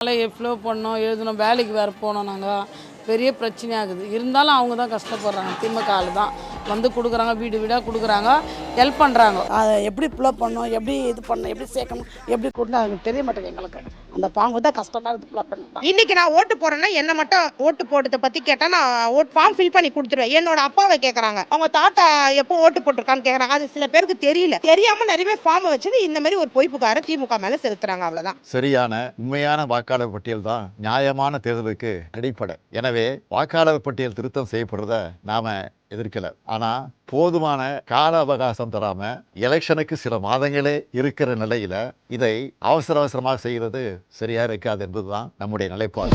Flow பண்ணோம் எழுதணும் வேலைக்கு வேறு போனோம் நாங்கள் பெரிய பிரச்சனையாகுது. இருந்தாலும் அவங்க தான் கஷ்டப்படுறாங்க. திமுக ஆள் தான் வந்து கொடுக்குறாங்க வீடு வீடாக கொடுக்குறாங்க ஹெல்ப் பண்ணுறாங்க அதை எப்படி ஃபில்லப் பண்ணணும் எப்படி இது பண்ணணும் எப்படி சேர்க்கணும் எப்படி கொடுக்கணும் அது தெரிய மாட்டேங்குது எங்களுக்கு. அந்த பாங்கு தான் கஷ்டமாக இருக்குது ஃபில்லப் பண்ணணும் இன்னைக்கு நான் ஓட்டு போறேன்னா என்ன மட்டும் ஓட்டு போடுறத பத்தி கேட்டா நான் ஓட் ஃபார்ம் ஃபில் பண்ணி கொடுத்துருவேன். என்னோட அப்பாவை கேக்குறாங்க. அவங்க தாத்தா எப்போ ஓட்டு போட்டிருக்கான்னு கேக்குறாங்க. அது சில பேருக்கு தெரியல. தெரியாம நிறைய பேர் ஃபார்ம் வச்சது இந்த மாதிரி ஒரு பொய்ப்புக்கார திமுக மேல செலுத்துறாங்க அவ்வளவுதான். சரியான உண்மையான வாக்காளர் பட்டியல் தான் நியாயமான தேர்தலுக்கு அடிப்படை. எனவே வாக்காளர் பட்டியல் திருத்தம் செய்யப்படுறத நாம எதிர்க்கல. ஆனா போதுமான கால அவகாசம் தராம எலெக்ஷனுக்கு சில மாதங்களே இருக்கிற நிலையில இதை அவசர அவசரமாக செய்கிறது சரியா இருக்காது என்பதுதான் நம்முடைய நிலைப்பாடு.